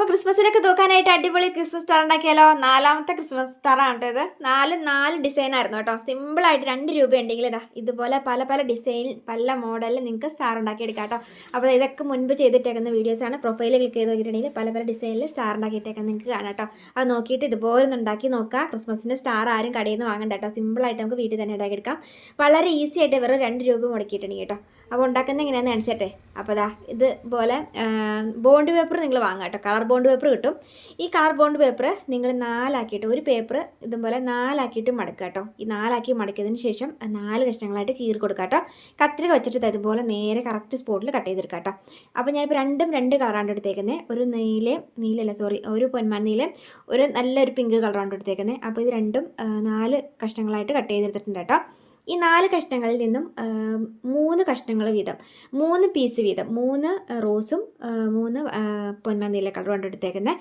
അപ്പോൾ ക്രിസ്മസിനൊക്കെ തൂക്കാനായിട്ട് അടിപൊളി Christmas star ഉണ്ടാക്കിയാലോ? നാലാമത്തെ ക്രിസ്മസ് സ്റ്റാറാണ് കേട്ടോ ഇത്. നാല് നാല് ഡിസൈൻ ആയിരുന്നു കേട്ടോ. സിമ്പിളായിട്ട് രണ്ട് രൂപ ഉണ്ടെങ്കിൽ ഇതാ ഇതുപോലെ പല പല ഡിസൈൻ പല മോഡലിൽ നിങ്ങൾക്ക് സ്റ്റാർ ഉണ്ടാക്കിയെടുക്കാം കേട്ടോ. അപ്പോൾ ഇതൊക്കെ മുൻപ് ചെയ്തിട്ടേക്കുന്ന ആണ്. പ്രൊഫൈൽ ക്ലിക്ക് ചെയ്ത് നോക്കിയിട്ടുണ്ടെങ്കിൽ പല പല ഡിസൈനിൽ സ്റ്റാർ ഉണ്ടാക്കിയിട്ടേക്കാൻ നിങ്ങൾക്ക് കാണാം കേട്ടോ. അത് നോക്കിയിട്ട് ഇതുപോലെ ഒന്ന് ഉണ്ടാക്കി നോക്കാം ക്രിസ്മസിന് സ്റ്റാർ ആരും കടയിൽ നിന്ന് വാങ്ങണ്ട കേട്ടോ. സിമ്പിളായിട്ട് നമുക്ക് വീട്ടിൽ തന്നെ ഉണ്ടാക്കിയെടുക്കാം. വളരെ ഈസി ആയിട്ട് വെറും രണ്ട് രൂപ മുടക്കിയിട്ടുണ്ടെങ്കിൽ കേട്ടോ. അപ്പോൾ ഉണ്ടാക്കുന്ന എങ്ങനെയാണെന്ന് കാണിച്ചട്ടെ അപ്പോൾ ദാ ഇതുപോലെ ബോണ്ട് പേപ്പർ നിങ്ങൾ വാങ്ങാം കേട്ടോ. കളർ ബോണ്ട് പേപ്പർ കിട്ടും. ഈ കളർ ബോണ്ട് പേപ്പർ നിങ്ങൾ നാലാക്കിയിട്ട് ഒരു പേപ്പർ ഇതുപോലെ നാലാക്കിയിട്ട് മടക്കുക കേട്ടോ ഈ നാലാക്കി മടക്കിയതിന് ശേഷം നാല് കഷ്ണങ്ങളായിട്ട് കീറി കൊടുക്കുക കേട്ടോ കത്രിക വെച്ചിട്ട് ഇത് ഇതുപോലെ നേരെ കറക്റ്റ് സ്പോട്ടിൽ കട്ട് ചെയ്തെടുക്കുക കേട്ടോ അപ്പോൾ ഞാനിപ്പോൾ രണ്ടും രണ്ട് കളറാണ് എടുത്തേക്കുന്നത് ഒരു നീല നീലല്ല സോറി ഒരു പൊന്മാൻ നീല ഒരു നല്ലൊരു പിങ്ക് കളറാണ് എടുത്തേക്കുന്നത് അപ്പോൾ ഇത് രണ്ടും നാല് കഷ്ണങ്ങളായിട്ട് കട്ട് ചെയ്തെടുത്തിട്ടുണ്ട് കേട്ടോ ഈ നാല് കഷ്ണങ്ങളിൽ നിന്നും മൂന്ന് കഷ്ണങ്ങൾ വീതം മൂന്ന് പീസ് വീതം മൂന്ന് റോസും മൂന്ന് കളറും കൊണ്ട് എടുത്തേക്കുന്നത്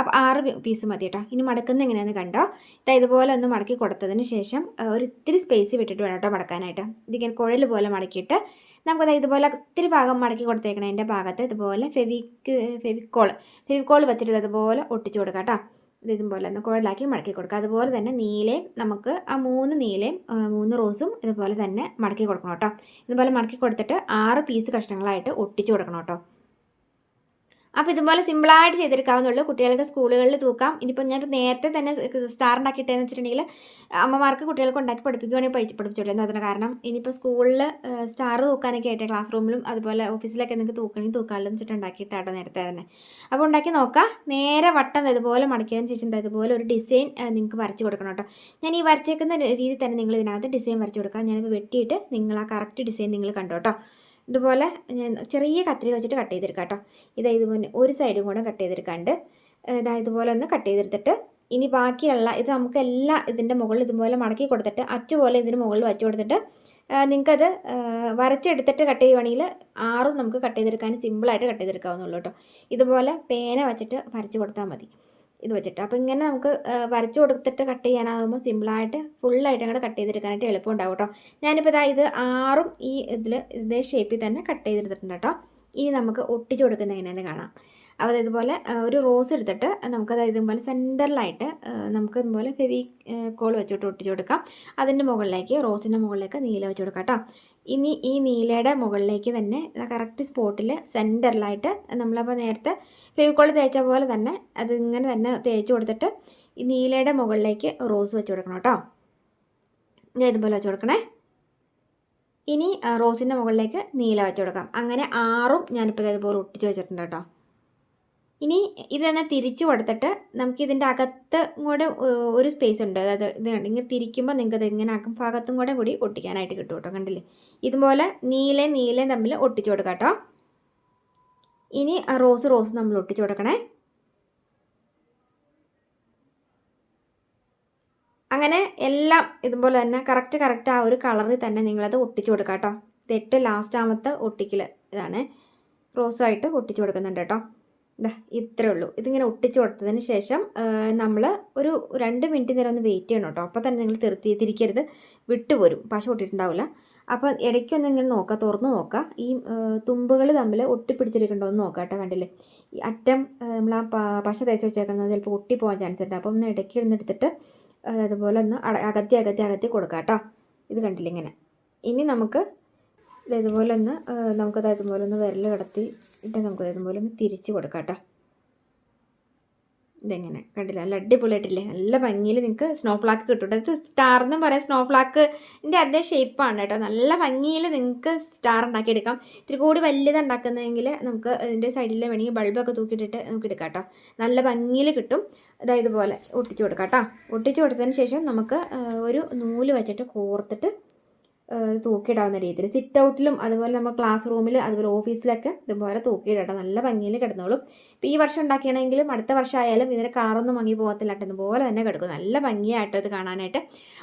അപ്പോൾ ആറ് പീസ് മതി കേട്ടോ ഇനി മടക്കുന്ന എങ്ങനെയാണെന്ന് കണ്ടോ? ഇതാ ഇതുപോലെ ഒന്ന് മടക്കി കൊടുത്തതിന് ശേഷം ഒരു ഇത്തിരി സ്പേസ് വിട്ടിട്ട് വേണം കേട്ടോ മടക്കാനായിട്ട്. ഇതിങ്ങനെ കുഴൽ പോലെ മടക്കിയിട്ട് നമുക്കത് ഇതുപോലെ ഒത്തിരി ഭാഗം മടക്കി കൊടുത്തേക്കണം. എന്റെ ഭാഗത്ത് ഇതുപോലെ ഫെവിക്ക് ഫെവിക്കോൾ ഫെവിക്കോൾ വെച്ചിട്ട് ഇതുപോലെ ഒട്ടിച്ചു കൊടുക്കാം കേട്ടോ ഇതുപോലെ ഒന്ന് കുഴലാക്കി മടക്കി കൊടുക്കുക. അതുപോലെ തന്നെ നീലയും നമുക്ക് ആ മൂന്ന് നീലയും മൂന്ന് റോസും ഇതുപോലെ തന്നെ മടക്കി കൊടുക്കണം കേട്ടോ. ഇതുപോലെ മടക്കി കൊടുത്തിട്ട് ആറ് പീസ് കഷ്ണങ്ങളായിട്ട് ഒട്ടിച്ചു കൊടുക്കണം കേട്ടോ. അപ്പോൾ ഇതുപോലെ സിമ്പിളായിട്ട് ചെയ്തെടുക്കാവുന്നുള്ളൂ കുട്ടികൾക്ക് സ്കൂളുകളിൽ തൂക്കാം. ഇനിയിപ്പോൾ ഞാൻ നേരത്തെ തന്നെ സ്റ്റാർ ഉണ്ടാക്കിയിട്ടെന്ന് വെച്ചിട്ടുണ്ടെങ്കിൽ അമ്മമാർക്ക് കുട്ടികൾക്ക് ഉണ്ടാക്കി പഠിപ്പിക്കുകയാണെങ്കിൽ പഠിച്ച് പഠിപ്പിച്ചോളൂ അതിന് കാരണം ഇനിയിപ്പോൾ സ്കൂളിൽ സ്റ്റാർ തൂക്കാനൊക്കെ ആയിട്ട് ക്ലാസ് റൂമിലും അതുപോലെ ഓഫീസിലൊക്കെ നിങ്ങൾക്ക് തൂക്കണമെങ്കിൽ എന്ന് വെച്ചിട്ട് ഉണ്ടാക്കിയിട്ടാട്ടോ നേരത്തെ തന്നെ. അപ്പോൾ ഉണ്ടാക്കി നോക്കാം. നേരെ വട്ടം ഇതുപോലെ മടക്കിയതിന് ശേഷം ഇതുപോലെ ഒരു ഡിസൈൻ നിങ്ങൾക്ക് വരച്ച് കൊടുക്കണം കേട്ടോ. ഞാൻ ഈ വരച്ചേക്കുന്ന രീതിയിൽ തന്നെ നിങ്ങൾ ഇതിനകത്ത് ഡിസൈൻ വരച്ച് കൊടുക്കാം. ഞാനിപ്പോൾ വെട്ടിയിട്ട് നിങ്ങൾ ആ കറക്റ്റ് ഡിസൈൻ നിങ്ങൾ കണ്ടോ കേട്ടോ. ഇതുപോലെ ഞാൻ ചെറിയ കത്രിക വെച്ചിട്ട് കട്ട് ചെയ്തെടുക്കാം കേട്ടോ. ഇതാ ഇതുപോലെ ഒരു സൈഡും കൂടെ കട്ട് ചെയ്തെടുക്കാണ്ട് ഇതാ ഇതുപോലെ ഒന്ന് കട്ട് ചെയ്തെടുത്തിട്ട് ഇനി ബാക്കിയുള്ള ഇത് നമുക്ക് എല്ലാ ഇതിന്റെ മുകളിൽ ഇതുപോലെ മടക്കി കൊടുത്തിട്ട് അച്ചു പോലെ ഇതിന് മുകളിൽ വച്ച് കൊടുത്തിട്ട് നിങ്ങൾക്കത് വരച്ചെടുത്തിട്ട് കട്ട് ചെയ്യുവാണെങ്കിൽ ആറും നമുക്ക് കട്ട് ചെയ്തെടുക്കാൻ സിമ്പിളായിട്ട് കട്ട് ചെയ്തെടുക്കാവുന്നുള്ളൂ കേട്ടോ. ഇതുപോലെ പേന വച്ചിട്ട് വരച്ച് കൊടുത്താൽ മതി. ഇത് വെച്ചിട്ട്. അപ്പോൾ ഇങ്ങനെ നമുക്ക് വരച്ച് കൊടുത്തിട്ട് കട്ട് ചെയ്യാനാകുമ്പോൾ സിമ്പിളായിട്ട് ഫുള്ളായിട്ട് അങ്ങോട്ട് കട്ട് ചെയ്തെടുക്കാനായിട്ട് എളുപ്പമുണ്ടാവും കേട്ടോ ഞാനിപ്പോൾ ഇതാ ഇത് ആറും ഈ ഇതിൽ ഇതേ ഷേപ്പിൽ തന്നെ കട്ട് ചെയ്തെടുത്തിട്ടുണ്ട് കേട്ടോ ഇനി നമുക്ക് ഒട്ടിച്ചു കൊടുക്കുന്ന എങ്ങനെയാണ് കാണാം. അപ്പോൾ ഇതുപോലെ ഒരു റോസ് എടുത്തിട്ട് നമുക്ക് നമുക്കത് ഇതുപോലെ സെന്ററിലായിട്ട് നമുക്ക് ഇതുപോലെ ഫെവി കോൾ വെച്ചിട്ട് ഒട്ടിച്ചു കൊടുക്കാം. അതിന്റെ മുകളിലേക്ക് റോസിന്റെ മുകളിലേക്ക് നീല വെച്ച് കൊടുക്കാം കേട്ടോ. ഇനി ഈ നീലയുടെ മുകളിലേക്ക് തന്നെ കറക്റ്റ് സ്പോട്ടിൽ സെന്ററിലായിട്ട് നമ്മളപ്പോൾ നേരത്തെ ഫെവി കോൾ തേച്ച പോലെ തന്നെ അതിങ്ങനെ തന്നെ തേച്ച് കൊടുത്തിട്ട് ഈ നീലയുടെ മുകളിലേക്ക് റോസ് വെച്ച് കൊടുക്കണം കേട്ടോ. ഞാൻ ഇതുപോലെ വെച്ച് കൊടുക്കണേ. ഇനി റോസിന്റെ മുകളിലേക്ക് നീല വെച്ച് കൊടുക്കാം. അങ്ങനെ ആറും ഞാനിപ്പോൾ ഇതുപോലെ ഒട്ടിച്ച് വെച്ചിട്ടുണ്ട് കേട്ടോ. ഇനി ഇത് തന്നെ തിരിച്ച് കൊടുത്തിട്ട് നമുക്ക് ഇതിന്റെ അകത്ത് കൂടെ ഒരു സ്പേസ് ഉണ്ട്. അതായത് ഇത് കണ്ട് ഇങ്ങനെ തിരിക്കുമ്പോൾ നിങ്ങൾക്ക് ഇത് ഇങ്ങനെ ആക്കും ഭാഗത്തും കൂടെ കൂടി ഒട്ടിക്കാനായിട്ട് കിട്ടും കേട്ടോ കണ്ടില്ലേ? ഇതുപോലെ നീലയും നീലയും തമ്മിൽ ഒട്ടിച്ചു കൊടുക്കാം കേട്ടോ. ഇനി റോസ് റോസ് നമ്മൾ ഒട്ടിച്ചു കൊടുക്കണേ. അങ്ങനെ എല്ലാം ഇതുപോലെ തന്നെ കറക്റ്റ് കറക്റ്റ് ആ ഒരു കളറിൽ തന്നെ നിങ്ങളത് ഒട്ടിച്ചു കൊടുക്കാം കേട്ടോ. ഇത് ഏറ്റവും ലാസ്റ്റാമത്തെ ഒട്ടിക്കൽ ഇതാണ്. റോസായിട്ട് ഒട്ടിച്ചു കൊടുക്കുന്നുണ്ട് കേട്ടോ. ഇതാ ഇത്രേ ഉള്ളൂ. ഇതിങ്ങനെ ഒട്ടിച്ച് കൊടുത്തതിന് ശേഷം നമ്മൾ ഒരു രണ്ട് മിനിറ്റ് നേരം ഒന്ന് വെയിറ്റ് ചെയ്യണം കേട്ടോ. അപ്പോൾ തന്നെ നിങ്ങൾ തിരുത്തി തിരിക്കരുത്. വിട്ടുപോരും പശ ഒട്ടിയിട്ടുണ്ടാവില്ല അപ്പോൾ ഇടയ്ക്കൊന്ന് ഇങ്ങനെ നോക്കുക തുറന്ന് നോക്കുക ഈ തുമ്പുകൾ തമ്മിൽ ഒട്ടിപ്പിടിച്ചിരിക്കണ്ടോ എന്ന് നോക്കുക കേട്ടോ കണ്ടില്ലേ? ഈ അറ്റം നമ്മൾ ആ പശ തേച്ച് വെച്ചേക്കുന്നത് ചിലപ്പോൾ ഒട്ടിപ്പോകാൻ ചാൻസ് ഉണ്ട്. അപ്പോൾ ഒന്ന് ഇടയ്ക്ക് ഒന്ന് എടുത്തിട്ട് അതുപോലെ ഒന്ന് അകത്തി അകത്തി അകത്തി കൊടുക്കുക കേട്ടോ. ഇത് കണ്ടില്ല ഇങ്ങനെ. ഇനി നമുക്ക് ഇതേപോലെ ഒന്ന് നമുക്കത് അതുപോലെ ഒന്ന് വിരൽ കിടത്തി ഇട്ട് നമുക്ക് ഇതുപോലെ ഒന്ന് തിരിച്ച് കൊടുക്കാം കേട്ടോ ഇതെങ്ങനെ? കണ്ടില്ല? നല്ല അടിപൊളിയായിട്ടില്ലേ? നല്ല ഭംഗിയിൽ നിങ്ങൾക്ക് സ്നോ ഫ്ലാക്ക് കിട്ടും. ഇത് സ്റ്റാർ എന്നും പറയാം. സ്നോ ഫ്ലാക്കിന്റെ അതേ ഷേപ്പാണ് കേട്ടോ. നല്ല ഭംഗിയിൽ നിങ്ങൾക്ക് സ്റ്റാർ ഉണ്ടാക്കിയെടുക്കാം. ഇത്തിരി കൂടി വലിയത് ഉണ്ടാക്കുന്നതെങ്കിൽ നമുക്ക് ഇതിന്റെ സൈഡിൽ വേണമെങ്കിൽ ബൾബൊക്കെ തൂക്കിയിട്ടിട്ട് നമുക്ക് എടുക്കാം കേട്ടോ. നല്ല ഭംഗിയിൽ കിട്ടും. ഇതാ ഇതുപോലെ ഒട്ടിച്ചു കൊടുക്കാം കേട്ടോ. ഒട്ടിച്ചു കൊടുത്തതിന് ശേഷം നമുക്ക് ഒരു നൂൽ വെച്ചിട്ട് കോർത്തിട്ട് തൂക്കിയിടാവുന്ന രീതിയിൽ. സിറ്റ് ഔട്ടിലും അതുപോലെ നമ്മൾ ക്ലാസ് റൂമിൽ അതുപോലെ ഓഫീസിലൊക്കെ ഇതുപോലെ തൂക്കിയിടട്ടെ. നല്ല ഭംഗിയിൽ കിടന്നോളും. ഇപ്പോൾ ഈ വർഷം ഉണ്ടാക്കിയാണെങ്കിലും അടുത്ത വർഷം ആയാലും ഇതിന്റെ കളറൊന്നും മങ്ങി പോകത്തില്ല ഇതുപോലെ തന്നെ കിടക്കും. നല്ല ഭംഗിയായിട്ടോ ഇത് കാണാനായിട്ട്.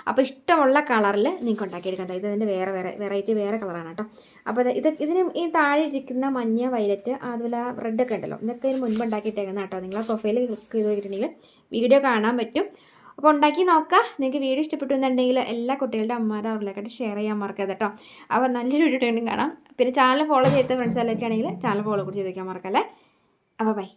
അപ്പോൾ ഇഷ്ടമുള്ള കളറിൽ നിങ്ങൾക്ക് ഉണ്ടാക്കിയെടുക്കാം ഇത് ഇതിന്റെ വേറെ വേറെ വെറൈറ്റി വേറെ കളറാണ് കേട്ടോ. അപ്പോൾ ഇത് ഇതിന് ഈ താഴെ ഇരിക്കുന്ന മഞ്ഞ വയലറ്റ് അതുപോലെ റെഡ് ഒക്കെ ഉണ്ടല്ലോ. ഇതൊക്കെ ഇതിന് മുൻപ് ഉണ്ടാക്കിയിട്ടേക്കുന്ന കേട്ടോ നിങ്ങൾ ആ പ്രൊഫൈൽ ക്ലിക്ക് ചെയ്ത് നോക്കിയിട്ടുണ്ടെങ്കിൽ വീഡിയോ കാണാൻ പറ്റും. അപ്പോൾ ഉണ്ടാക്കി നോക്കുക നിങ്ങൾക്ക് വീഡിയോ ഇഷ്ടപ്പെട്ടു എന്നുണ്ടെങ്കിൽ എല്ലാ കുട്ടികളുടെ അമ്മമാരുടെ അവരിലേക്കായിട്ട് ഷെയർ ചെയ്യാൻ മറക്കരുത് കേട്ടോ അപ്പോൾ നല്ലൊരു വീഡിയോ വീണ്ടും കാണാം. പിന്നെ ചാനൽ ഫോളോ ചെയ്ത ഫ്രണ്ട്സ് ആണെങ്കിൽ ചാനൽ ഫോളോ കൂടി ചെയ്തേക്കാൻ മറക്കല്ലേ? അപ്പോൾ ബൈ